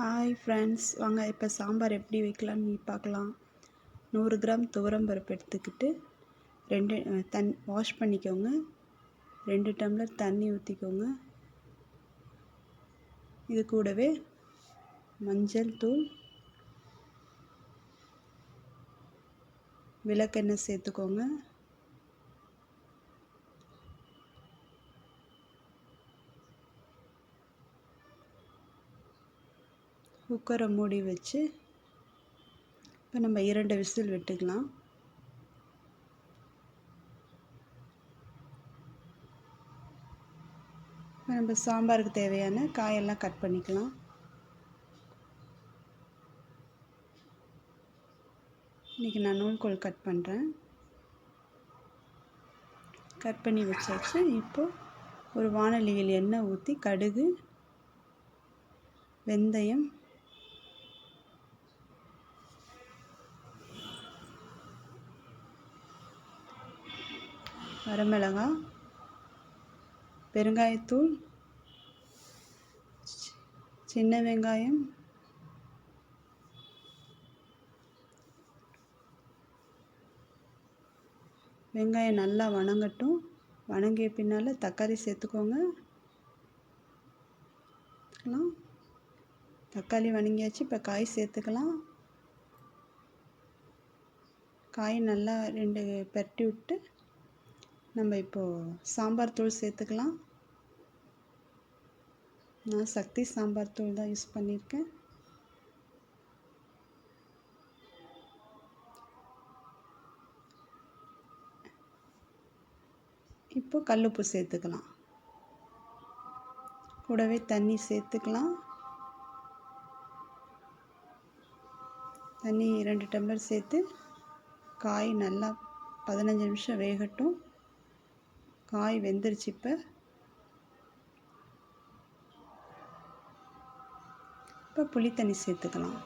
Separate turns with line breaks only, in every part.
Hi friends வாங்க இப்போ சாம்பார் எப்படி வைக்கலான்னு பார்க்கலாம். நூறு கிராம் துவரம் பருப்பு எடுத்துக்கிட்டு ரெண்டு தண் வாஷ் பண்ணிக்கோங்க. ரெண்டு டம்ளர் தண்ணி ஊற்றிக்கோங்க இது கூடவே மஞ்சள் தூள் விளக்கெண்ணெய் சேர்த்துக்கோங்க. குக்கரை மூடி வச்சு இப்போ நம்ம இரண்டு விசில் விட்டுக்கலாம். இப்போ நம்ம சாம்பாருக்கு தேவையான காயெல்லாம் கட் பண்ணிக்கலாம். இன்றைக்கி நான் நூல்கோல் கட் பண்ணுறேன் கட் பண்ணி வச்சாச்சு. இப்போது ஒரு வானொலியில் எண்ணெய் ஊற்றி கடுகு வெந்தயம் வரமிளகாய் பெருங்காயத்தூள் சின்ன வெங்காயம் வெங்காயம் நல்லா வணங்கட்டும். வணங்கிய பின்னால் தக்காளி சேர்த்துக்கோங்க. தக்காளி வணங்கியாச்சு இப்போ காய் சேர்த்துக்கலாம். காய் நல்லா ரெண்டு பரட்டி விட்டு நம்ம இப்போது சாம்பார் தூள் சேர்த்துக்கலாம். நான் சக்தி சாம்பார் தூள் தான் யூஸ் பண்ணியிருக்கேன். இப்போ கல்லுப்பு சேர்த்துக்கலாம். கூடவே தண்ணி சேர்த்துக்கலாம். தண்ணி ரெண்டு டம்ளர் சேர்த்து காய் நல்லா பதினஞ்சு நிமிஷம் வேகட்டும். காய் வெந்துருச்சு இப்போ. இப்போ புளி தண்ணி சேர்த்துக்கலாம்.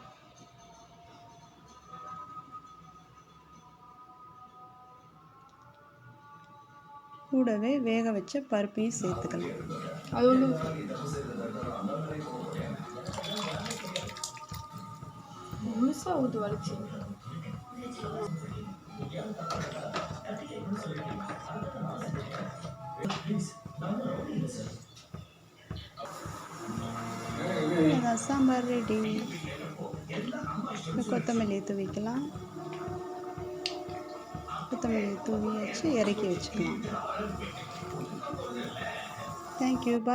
கூடவே வேக வச்ச பருப்பையும் சேர்த்துக்கலாம்.
அது ஒன்று முழுசாக ஊற்று வலிச்சு
சாம்பார் ரெடி கொத்தமல்லி தூவிக்கலாம் கொத்தமல்லி தூவி வச்சு இறக்கி வச்சுக்கலாம் தேங்க்யூ பாய்